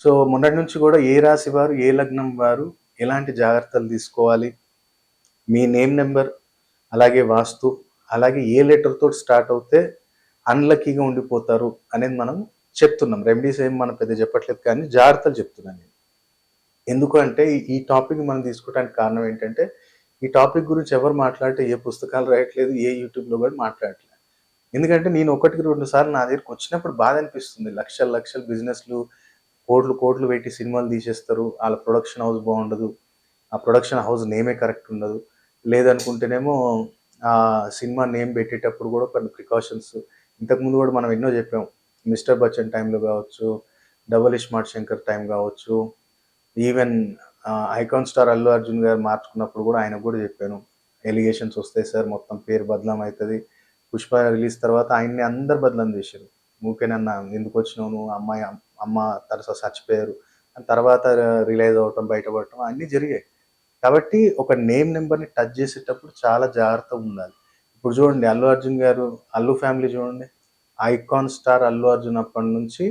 So మొన్నటి నుంచి కూడా ఏ రాశి వారు ఏ లగ్నం వారు ఎలాంటి జాగ్రత్తలు తీసుకోవాలి? మీ నేమ్ నెంబర్ అలాగే వాస్తు అలాగే ఏ లెటర్తో స్టార్ట్ అవుతే అన్లక్కీగా ఉండిపోతారు అనేది మనం చెప్తున్నాం. రెమెడీస్ ఏం మనం పెద్ద చెప్పట్లేదు కానీ జాగ్రత్తలు చెప్తున్నాను నేను. ఎందుకంటే ఈ- టాపిక్ మనం తీసుకోవడానికి కారణం ఏంటంటే ఈ టాపిక్ గురించి ఎవరు మాట్లాడితే ఏ పుస్తకాలు రాయట్లేదు ఏ యూట్యూబ్లో కూడా మాట్లాడట్లేదు ఎందుకంటే నేను ఒకటికి రెండు సార్లు నా దగ్గరికి వచ్చినప్పుడు బాధ అనిపిస్తుంది. లక్షల లక్షల బిజినెస్లు కోట్లు కోట్లు పెట్టి సినిమాలు తీసేస్తారు. వాళ్ళ ప్రొడక్షన్ హౌస్ బాగుండదు. ఆ ప్రొడక్షన్ హౌస్ నేమే కరెక్ట్ ఉండదు. లేదనుకుంటేనేమో ఆ సినిమా నేమ్ పెట్టేటప్పుడు కూడా కొన్ని ప్రికాషన్స్ ఇంతకుముందు కూడా మనం ఎన్నో చెప్పాం. మిస్టర్ బచ్చన్ టైంలో కావచ్చు డబల్ ఇస్మార్ట్ శంకర్ టైం కావచ్చు even icon star Allu Arjun garu మార్చుకున్నప్పుడు కూడా ఆయన కూడా చెప్పాను. ఎలిగేషన్స్ వస్తాయి సార్ మొత్తం పేరు బదలం అవుతుంది. పుష్ప రిలీజ్ తర్వాత ఆయన్ని అందరు బదలం చేశారు. ఊకేనన్నా ఎందుకు వచ్చినావు నువ్వు? అమ్మాయి అమ్మ తరచు చచ్చిపోయారు. తర్వాత రిలైజ్ అవ్వటం బయటపడటం అన్నీ జరిగాయి. కాబట్టి ఒక నేమ్ నెంబర్ని టచ్ చేసేటప్పుడు చాలా జాగ్రత్తగా ఉండాలి. ఇప్పుడు చూడండి అల్లు అర్జున్ గారు అల్లు ఫ్యామిలీ చూడండి. ఐకాన్ స్టార్ అల్లు అర్జున్ అప్పటి నుంచి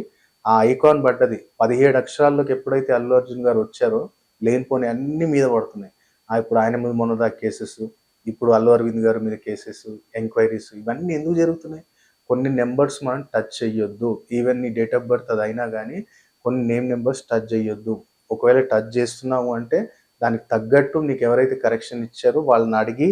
ఆ ఐకాన్ పడ్డది. పదిహేడు అక్షరాల్లోకి ఎప్పుడైతే అల్లు అర్జున్ గారు వచ్చారో లేనిపోని అన్ని మీద పడుతున్నాయి. ఆ ఇప్పుడు ఆయన మీద మొన్నదా కేసెస్ ఇప్పుడు అల్లు అరవింద్ గారి మీద కేసెస్ ఎంక్వైరీస్ ఇవన్నీ ఎందుకు జరుగుతున్నాయి? కొన్ని నెంబర్స్ మనం టచ్ చేయొద్దు ఈవెన్ నీ డేట్ ఆఫ్ బర్త్ అది అయినా కానీ కొన్ని నేమ్ నెంబర్స్ టచ్ చేయొద్దు ఒకవేళ టచ్ చేస్తున్నావు అంటే దానికి తగ్గట్టు నీకు ఎవరైతే కరెక్షన్ ఇచ్చారో వాళ్ళని అడిగి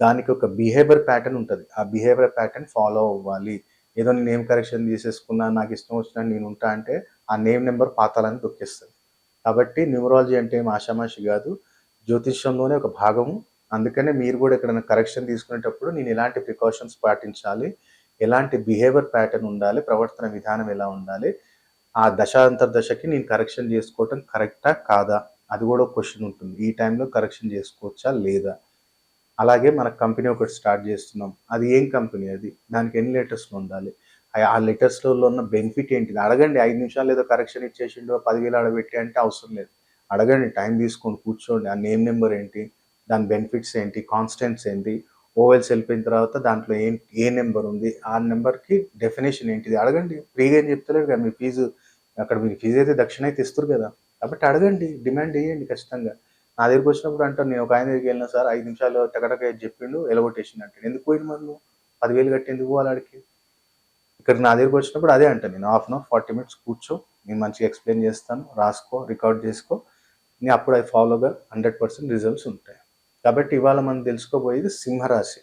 దానికి ఒక బిహేవియర్ ప్యాటర్న్ ఉంటుంది. ఆ బిహేవియర్ ప్యాటర్న్ ఫాలో అవ్వాలి. ఏదో నేను నేమ్ కరెక్షన్ తీసేసుకున్నా నాకు ఇష్టం వచ్చినా నేను ఉంటా అంటే ఆ నేమ్ నెంబర్ పాతాలని దొక్కేస్తుంది కాబట్టి న్యూమరాలజీ అంటే ఏం ఆషామాషి కాదు. జ్యోతిష్యంలోనే ఒక భాగము. అందుకనే మీరు కూడా ఎక్కడైనా కరెక్షన్ తీసుకునేటప్పుడు నేను ఎలాంటి ప్రికాషన్స్ పాటించాలి? ఎలాంటి బిహేవియర్ ప్యాటర్న్ ఉండాలి ప్రవర్తన విధానం ఎలా ఉండాలి ఆ దశాంతర్దశకి నేను కరెక్షన్ చేసుకోవటం కరెక్టా కాదా? అది కూడా క్వశ్చన్ ఉంటుంది. ఈ టైంలో కరెక్షన్ చేసుకోవచ్చా లేదా? అలాగే మన కంపెనీ ఒకటి స్టార్ట్ చేస్తున్నాం. అది ఏం కంపెనీ అది? దానికి ఎన్ని లెటర్స్లో ఉండాలి? ఆ- లెటర్స్లో ఉన్న బెనిఫిట్ ఏంటిది? అడగండి. ఐదు నిమిషాలు ఏదో కరెక్షన్ ఇచ్చేసిండో పదివేలు అడబెట్టి అంటే అవసరం లేదు. అడగండి. టైం తీసుకొని కూర్చోండి. ఆ నేమ్ నెంబర్ ఏంటి? దాని బెనిఫిట్స్ ఏంటి? కాన్స్టెంట్స్ ఏంటి? ఓవెల్స్ వెళ్ళిపోయిన తర్వాత దాంట్లో ఏం ఏ నెంబర్ ఉంది? ఆ నెంబర్కి డెఫినేషన్ ఏంటిది? అడగండి. ఫ్రీగా ఏం చెప్తలేరు కదా మీ ఫీజు అక్కడ మీరు ఫీజు అయితే దక్షిణ అయితే ఇస్తారు కదా. కాబట్టి అడగండి డిమాండ్ చేయండి ఖచ్చితంగా. నా దగ్గరికి వచ్చినప్పుడు అంటారు నేను ఒక ఆయన దగ్గరికి వెళ్ళినా సార్ ఐదు నిమిషాలు టకటక చెప్పిండు ఎలగొట్టేసిండు అంటే ఎందుకు పోయిన మరి పదివేలు కట్టి ఎందుకు పోవాలి ఆడికి? ఇక్కడ నా దగ్గరికి వచ్చినప్పుడు అదే అంటాను నేను half an hour forty minutes కూర్చో నేను మంచిగా ఎక్స్ప్లెయిన్ చేస్తాను రాసుకో రికార్డ్ చేసుకో నేను అప్పుడు అది ఫాలోగా హండ్రెడ్ పర్సెంట్ రిజల్ట్స్ ఉంటాయి. కాబట్టి ఇవాళ మనం తెలుసుకోబోయేది సింహరాశి.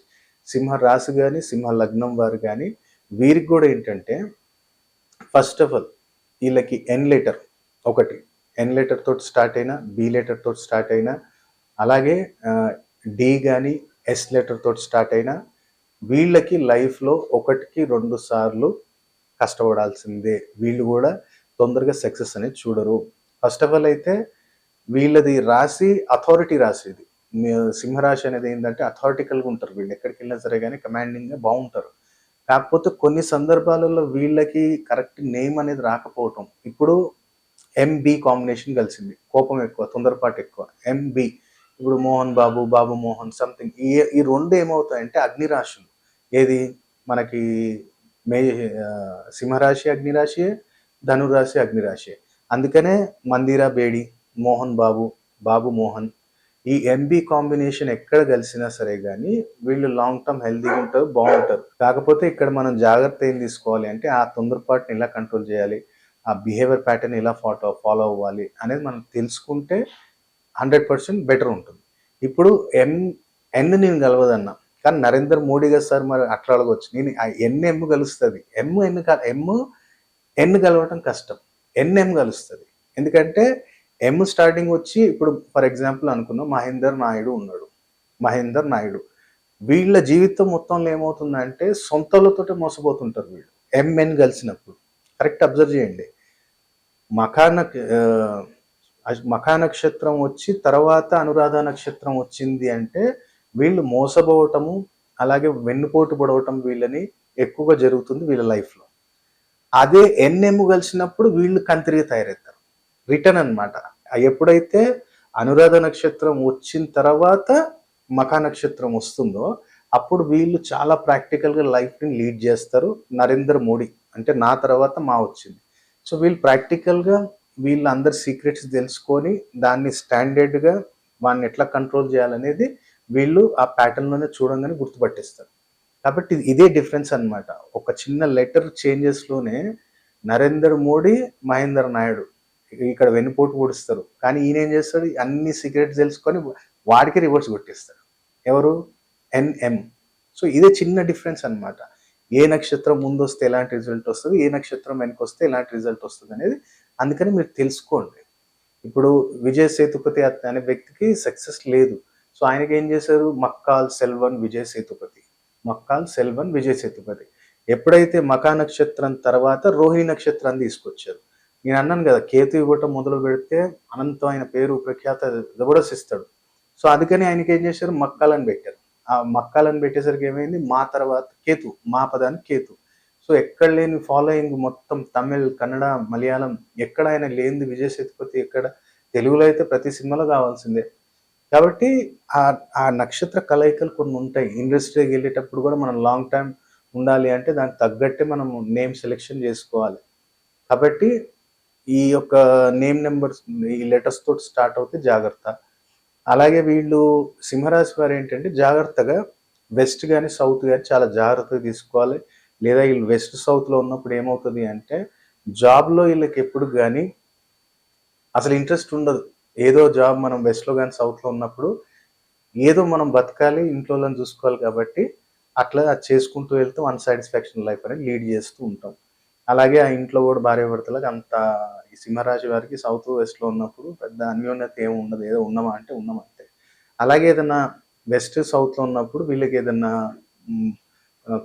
సింహ రాశి కానీ సింహ లగ్నం వారు కానీ వీరికి కూడా ఏంటంటే ఫస్ట్ ఆఫ్ ఆల్ వీళ్ళకి ఎన్ లెటర్ ఒకటి. ఎన్ లెటర్ తోటి స్టార్ట్ అయినా బి లెటర్ తోటి స్టార్ట్ అయినా అలాగే డి కానీ ఎస్ లెటర్ తోటి స్టార్ట్ అయినా వీళ్ళకి లైఫ్లో ఒకటికి రెండు సార్లు కష్టపడాల్సిందే. వీళ్ళు కూడా తొందరగా సక్సెస్ అనేది చూడరు. ఫస్ట్ ఆఫ్ ఆల్ అయితే వీళ్ళది రాసి అథారిటీ రాసేది ఇది. సింహరాశి అనేది ఏంటంటే అథారిటికల్గా ఉంటారు. వీళ్ళు ఎక్కడికి వెళ్ళినా సరే కానీ కమాండింగ్గా బాగుంటారు. కాకపోతే కొన్ని సందర్భాలలో వీళ్ళకి కరెక్ట్ నేమ్ అనేది రాకపోవటం. ఇప్పుడు ఎంబి కాంబినేషన్ కలిసింది. కోపం ఎక్కువ తొందరపాటు ఎక్కువ. ఎంబి ఇప్పుడు మోహన్ బాబు బాబు మోహన్ సంథింగ్. ఈ ఈ రెండు ఏమవుతాయంటే అగ్నిరాశులు ఏది? మనకి మే సింహరాశి అగ్నిరాశి ధనురాశి అగ్నిరాశి అందుకనే మందిరా బేడి మోహన్ బాబు బాబు మోహన్ ఈ ఎంబీ కాంబినేషన్ ఎక్కడ కలిసినా సరే కానీ వీళ్ళు లాంగ్ టర్మ్ హెల్దీగా ఉంటారు బాగుంటారు. కాకపోతే ఇక్కడ మనం జాగ్రత్త ఏం తీసుకోవాలి అంటే ఆ తొందరపాటుని ఎలా కంట్రోల్ చేయాలి ఆ బిహేవియర్ ప్యాటర్న్ ఎలా ఫాలో ఫాలో అవ్వాలి అనేది మనం తెలుసుకుంటే హండ్రెడ్ పర్సెంట్ బెటర్ ఉంటుంది. ఇప్పుడు ఎన్ ఎన్ నేను కలవదన్నా కానీ నరేంద్ర మోడీ గారు సార్ మరి అట్లా అడగవచ్చు నేను ఆ ఎన్ ఎమ్ కలుస్తుంది. ఎమ్ ఎన్ ఎమ్ ఎన్ కలవటం కష్టం. ఎన్ ఎమ్ కలుస్తుంది. ఎందుకంటే ఎం స్టార్టింగ్ వచ్చి ఇప్పుడు ఫర్ ఎగ్జాంపుల్ అనుకున్నాం మహేందర్ నాయుడు ఉన్నాడు. మహేందర్ నాయుడు. వీళ్ళ జీవితం మొత్తంలో ఏమవుతుందంటే సొంతలతోటే మోసపోతుంటారు వీళ్ళు. ఎంఎన్ కలిసినప్పుడు. కరెక్ట్ అబ్జర్వ్ చేయండి. మఖాన మఖా నక్షత్రం వచ్చి తర్వాత అనురాధ నక్షత్రం వచ్చింది అంటే వీళ్ళు మోసపోవటము అలాగే వెన్నుపోటు పడవటం వీళ్ళని ఎక్కువగా జరుగుతుంది వీళ్ళ లైఫ్లో. అదే ఎన్ఎం కలిసినప్పుడు వీళ్ళు కంతిరిగి తయారవుతారు. రిటర్న్ అన్నమాట. ఎప్పుడైతే అనురాధ నక్షత్రం వచ్చిన తర్వాత మకా నక్షత్రం వస్తుందో అప్పుడు వీళ్ళు చాలా ప్రాక్టికల్గా లైఫ్ని లీడ్ చేస్తారు నరేంద్ర మోడీ. అంటే నా తర్వాత మా వచ్చింది. సో వీళ్ళు ప్రాక్టికల్గా వీళ్ళందరి సీక్రెట్స్ తెలుసుకొని దాన్ని స్టాండర్డ్గా వాడిని ఎట్లా కంట్రోల్ చేయాలనేది వీళ్ళు ఆ ప్యాటర్న్లోనే చూడంగానే గుర్తుపట్టేస్తారు. కాబట్టి ఇదే డిఫరెన్స్ అన్నమాట. ఒక చిన్న లెటర్ చేంజెస్లోనే నరేంద్ర మోడీ మహేందర్ నాయుడు ఇక్కడ వెన్నుపోటు పొడుస్తారు కానీ ఈయన ఏం చేస్తాడు? అన్ని సీక్రెట్స్ తెలుసుకొని వాడికి రివర్స్ కొట్టేస్తాడు. ఎవరు? ఎన్ఎం సో ఇదే చిన్న డిఫరెన్స్ అన్నమాట. ఏ నక్షత్రం ముందు వస్తే ఎలాంటి రిజల్ట్ వస్తుంది? ఏ నక్షత్రం వెనక వస్తే ఎలాంటి రిజల్ట్ వస్తుంది అనేది అందుకని మీరు తెలుసుకోండి. ఇప్పుడు విజయ్ సేతుపతి అనే వ్యక్తికి సక్సెస్ లేదు. సో ఆయనకి ఏం చేశారు? మక్కాల్ సెల్వన్ విజయ్ సేతుపతి. మక్కాల్ సెల్వన్ విజయ్ సేతుపతి. ఎప్పుడైతే మకా నక్షత్రం తర్వాత రోహిణి నక్షత్రాన్ని తీసుకొచ్చారు. నేను అన్నాను కదా కేతు ఇవ్వటం మొదలు పెడితే అనంతమైన పేరు ప్రఖ్యాత జబర్దస్త్ సో అందుకని ఆయనకి ఏం చేశారు? మక్కాలని పెట్టారు. ఆ మక్కాలని పెట్టేసరికి ఏమైంది? మా తర్వాత కేతు మా పదానికి కేతు. సో ఎక్కడ లేని ఫాలోయింగ్ మొత్తం తమిళ్ కన్నడ మలయాళం ఎక్కడ ఆయన లేనిది విజయ్ సేతుపతి ఎక్కడ తెలుగులో అయితే ప్రతి సినిమాలో కావాల్సిందే. కాబట్టి ఆ ఆ నక్షత్ర కలయికలు కొన్ని ఉంటాయి. ఇండస్ట్రీకి వెళ్ళేటప్పుడు కూడా మనం లాంగ్ టైం ఉండాలి అంటే దానికి తగ్గట్టే మనం నేమ్ సెలెక్షన్ చేసుకోవాలి. కాబట్టి ఈ యొక్క నేమ్ నెంబర్స్ ఈ లెటర్స్ తోటి స్టార్ట్ అవుతే జాగ్రత్త. అలాగే వీళ్ళు సింహరాశి వారు ఏంటంటే జాగ్రత్తగా వెస్ట్ కానీ సౌత్ కానీ చాలా జాగ్రత్తగా తీసుకోవాలి. లేదా వీళ్ళు వెస్ట్ సౌత్లో ఉన్నప్పుడు ఏమవుతుంది అంటే జాబ్లో వీళ్ళకి ఎప్పుడు కానీ అసలు ఇంట్రెస్ట్ ఉండదు. ఏదో జాబ్ మనం వెస్ట్లో కానీ సౌత్లో ఉన్నప్పుడు ఏదో మనం బతకాలి ఇంట్లో చూసుకోవాలి కాబట్టి అట్లా అది చేసుకుంటూ వెళ్తూ వన్ సాటిస్ఫాక్షన్ లైఫ్ అనేది లీడ్ చేస్తూ ఉంటాం. అలాగే ఆ ఇంట్లో కూడా భార్య భర్తలకు అంత ఈ సింహరాశి వారికి సౌత్ వెస్ట్లో ఉన్నప్పుడు పెద్ద అన్యోన్యత ఏమి ఉండదు. ఏదో ఉన్నామా అంటే ఉన్నాం అంతే. అలాగే ఏదైనా వెస్ట్ సౌత్లో ఉన్నప్పుడు వీళ్ళకి ఏదైనా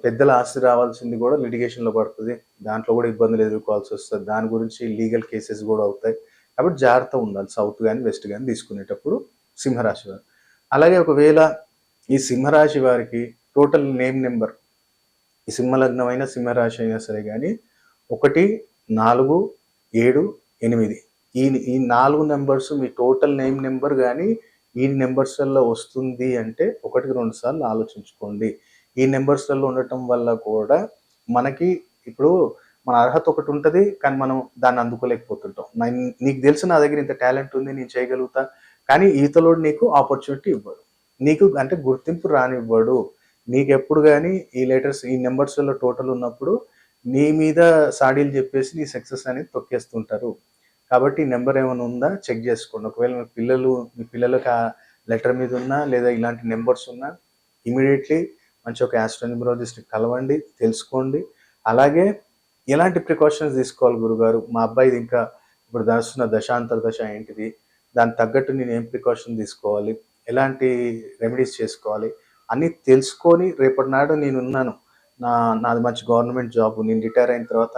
పెద్దల ఆస్తి రావాల్సింది కూడా లిటిగేషన్లో పడుతుంది. దాంట్లో కూడా ఇబ్బందులు ఎదుర్కోవాల్సి వస్తుంది. దాని గురించి లీగల్ కేసెస్ కూడా అవుతాయి. కాబట్టి జాగ్రత్త ఉండాలి. సౌత్ కానీ వెస్ట్ కానీ తీసుకునేటప్పుడు సింహరాశి వారు. అలాగే ఒకవేళ ఈ సింహరాశి వారికి టోటల్ నేమ్ నెంబర్ ఈ సింహలగ్నమైన సింహరాశి అయినా సరే కానీ ఒకటి నాలుగు ఏడు ఎనిమిది. ఈ ఈ నాలుగు నెంబర్స్ మీ టోటల్ నేమ్ నెంబర్ కానీ ఈ నెంబర్స్లలో వస్తుంది అంటే ఒకటికి రెండు సార్లు ఆలోచించుకోండి. ఈ నెంబర్స్లలో ఉండటం వల్ల కూడా మనకి ఇప్పుడు మన అర్హత ఒకటి ఉంటుంది కానీ మనం దాన్ని అందుకోలేకపోతుంటాం. నీకు తెలుసు నా దగ్గర ఇంత టాలెంట్ ఉంది నేను చేయగలుగుతా కానీ ఈతలోడు నీకు ఆపర్చునిటీ ఇవ్వడు. నీకు అంటే గుర్తింపు రానివ్వడు. నీకు ఎప్పుడు కానీ ఈ లెటర్స్ ఈ నెంబర్స్లో టోటల్ ఉన్నప్పుడు నీ మీద సాడీలు చెప్పేసి నీ సక్సెస్ అనేది తొక్కేస్తుంటారు. కాబట్టి నెంబర్ ఏమైనా ఉందా? చెక్ చేసుకోండి. ఒకవేళ మీ పిల్లలు మీ పిల్లలకు ఆ లెటర్ మీద ఉన్నా లేదా ఇలాంటి నెంబర్స్ ఉన్నా ఇమీడియట్లీ మంచి ఒక ఆస్ట్రోనిమరాలజిస్ట్ని కలవండి తెలుసుకోండి. అలాగే ఎలాంటి ప్రికాషన్స్ తీసుకోవాలి గురుగారు? మా అబ్బాయిది ఇంకా ఇప్పుడు దస్తున్న దశాంతర దశ ఏంటిది? దానికి తగ్గట్టు నేను ఏం ప్రికాషన్ తీసుకోవాలి? ఎలాంటి రెమెడీస్ చేసుకోవాలి? అన్నీ తెలుసుకొని రేపటి నాడు నేను ఉన్నాను నా నాది మంచి గవర్నమెంట్ జాబ్. నేను రిటైర్ అయిన తర్వాత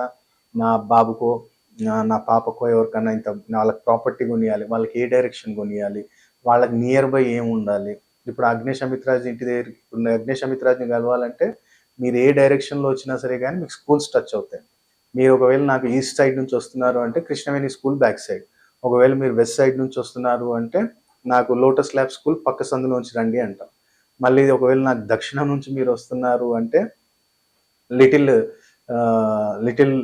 నా బాబుకో నా నా పాపకో ఎవరికన్నా ఇంత వాళ్ళకి ప్రాపర్టీ కొనియాలి వాళ్ళకి ఏ డైరెక్షన్ కొనియాలి వాళ్ళకి నియర్ బై ఏం ఉండాలి. ఇప్పుడు అగ్నేష్ అమిత్రాజ్ ఇంటి దగ్గర ఇప్పుడు అగ్నేష్ అమిత్రాజ్ని కలవాలంటే మీరు ఏ డైరెక్షన్లో వచ్చినా సరే కానీ మీకు స్కూల్స్ టచ్ అవుతాయి. మీరు ఒకవేళ నాకు ఈస్ట్ సైడ్ నుంచి వస్తున్నారు అంటే కృష్ణవేణి స్కూల్ బ్యాక్ సైడ్. ఒకవేళ మీరు వెస్ట్ సైడ్ నుంచి వస్తున్నారు అంటే నాకు లోటస్ ల్యాబ్ స్కూల్ పక్క సందులోంచి రండి అంటాం. మళ్ళీ ఒకవేళ నాకు దక్షిణం నుంచి మీరు వస్తున్నారు అంటే little little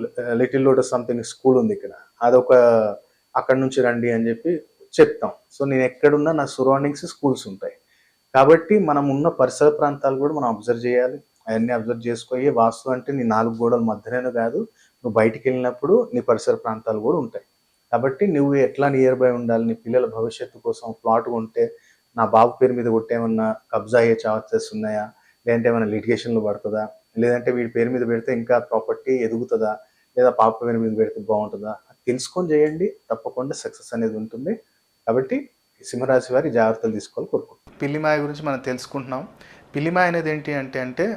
little lotus something school ఉంది ఇక్కడ. అదొక అక్కడ నుంచి రండి అని చెప్పి చెప్తాం. సో నేను ఎక్కడున్నా నా సరౌండింగ్స్ స్కూల్స్ ఉంటాయి. కాబట్టి మనం ఉన్న పరిసర ప్రాంతాలు కూడా మనం అబ్జర్వ్ చేయాలి. అవన్నీ అబ్జర్వ్ చేసుకోయి వాస్తు అంటే నీ నాలుగు గోడల మధ్యనే కాదు నువ్వు బయటికి వెళ్ళినప్పుడు నీ పరిసర ప్రాంతాలు కూడా ఉంటాయి. కాబట్టి నువ్వు ఎట్లా నియర్ బై ఉండాలి నీ పిల్లల భవిష్యత్తు కోసం ప్లాట్ కొంటే నా బాబు పేరు మీద కొట్టేమన్నా కబ్జా అయ్యే ఛాన్సెస్ ఉన్నాయా? లేదంటే ఏమైనా లిటిగేషన్లు పడుతుందా? లేదంటే వీడి పేరు మీద పెడితే ఇంకా ప్రాపర్టీ ఎదుగుతుందా? లేదా పాప పేరు మీద పెడితే బాగుంటుందా? తెలుసుకొని చేయండి. తప్పకుండా సక్సెస్ అనేది ఉంటుంది. కాబట్టి సింహరాశి వారి జాగ్రత్తలు తీసుకోవాలి కోరుకుంటున్నాం. పిల్లిమాయ గురించి మనం తెలుసుకుంటున్నాం. పిల్లిమాయ అనేది ఏంటి అంటే అంటే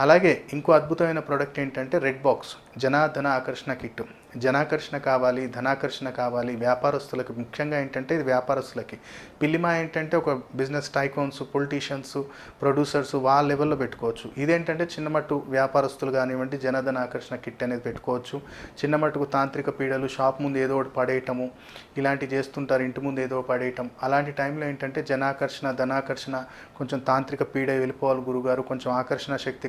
అలాగే ఇంకో అద్భుతమైన ప్రోడక్ట్ ఏంటంటే రెడ్ బాక్స్ జనాధన ఆకర్షణ కిట్. జనాకర్షణ కావాలి ధనాకర్షణ కావాలి. వ్యాపారస్తులకు ముఖ్యంగా ఏంటంటే ఇది వ్యాపారస్తులకి. పిల్లిమా ఏంటంటే ఒక బిజినెస్ టైకోన్స్ పొలిటీషియన్స్ ప్రొడ్యూసర్స్ వాళ్ళ లెవెల్లో పెట్టుకోవచ్చు. ఇదేంటంటే చిన్నమట్టు వ్యాపారస్తులు కానివ్వండి జనధన ఆకర్షణ కిట్ అనేది పెట్టుకోవచ్చు. చిన్నమట్టుకు తాంత్రిక పీడలు షాప్ ముందు ఏదో ఒకటి పడేయటము ఇలాంటివి చేస్తుంటారు ఇంటి ముందు ఏదో ఒకటి పడేయటం. అలాంటి టైంలో ఏంటంటే జనాకర్షణ ధనాకర్షణ కొంచెం తాంత్రిక పీడ వెళ్ళిపోవాలి గురుగారు కొంచెం ఆకర్షణ శక్తి